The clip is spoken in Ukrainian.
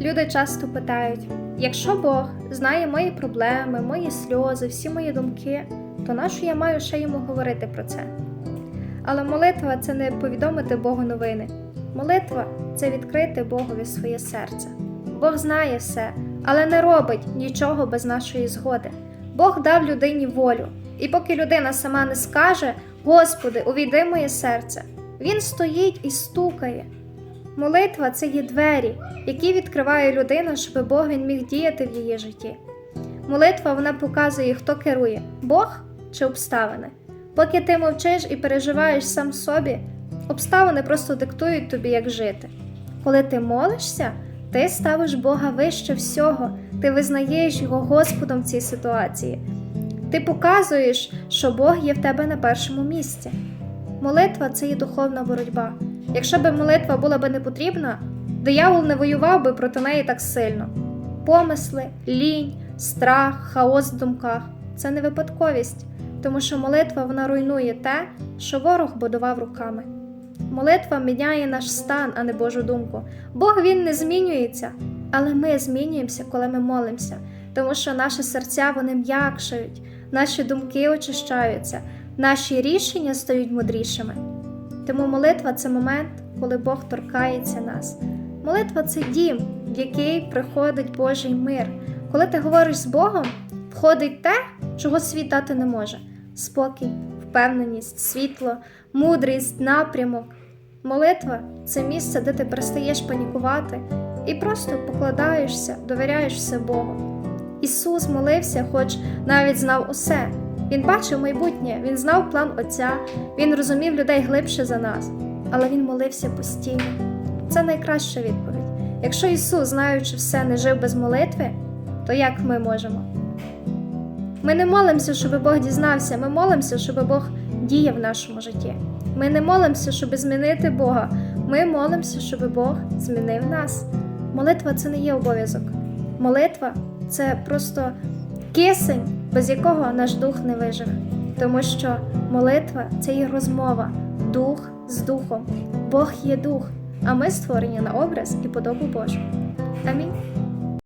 Люди часто питають: якщо Бог знає мої проблеми, мої сльози, всі мої думки, то нащо я маю ще йому говорити про це? Але молитва це не повідомити Богу новини. Молитва це відкрити Богові своє серце. Бог знає все, але не робить нічого без нашої згоди. Бог дав людині волю, і поки людина сама не скаже: Господи, увійди моє серце, Він стоїть і стукає. Молитва це є двері, які відкриває людина, щоб Бог він міг діяти в її житті. Молитва вона показує, хто керує Бог чи обставини. Поки ти мовчиш і переживаєш сам собі, обставини просто диктують тобі, як жити. Коли ти молишся, ти ставиш Бога вище всього, ти визнаєш Його Господом в цій ситуації. Ти показуєш, що Бог є в тебе на першому місці. Молитва це є духовна боротьба. Якщо б молитва була б не потрібна, диявол не воював би проти неї так сильно. Помисли, лінь, страх, хаос в думках це не випадковість, тому що молитва вона руйнує те, що ворог будував руками. Молитва міняє наш стан, а не Божу думку. Бог він не змінюється, але ми змінюємося, коли ми молимося, тому що наші серця вони м'якшають, наші думки очищаються, наші рішення стають мудрішими. Тому молитва це момент, коли Бог торкається нас. Молитва це дім, в який приходить Божий мир. Коли ти говориш з Богом, входить те, чого світ дати не може: спокій, впевненість, світло, мудрість, напрямок. Молитва це місце, де ти перестаєш панікувати і просто покладаєшся, довіряєш все Богу. Ісус молився, хоч навіть знав усе. Він бачив майбутнє, він знав план Отця, він розумів людей глибше за нас, але він молився постійно. Це найкраща відповідь. Якщо Ісус, знаючи все, не жив без молитви, то як ми можемо? Ми не молимося, щоб Бог дізнався, ми молимося, щоб Бог діяв в нашому житті. Ми не молимося, щоб змінити Бога. Ми молимося, щоб Бог змінив нас. Молитва це не є обов'язок. Молитва це просто кисень, без якого наш дух не вижив, Тому що молитва це є розмова, дух з духом. Бог є дух, а ми створені на образ і подобу Божу. Амінь.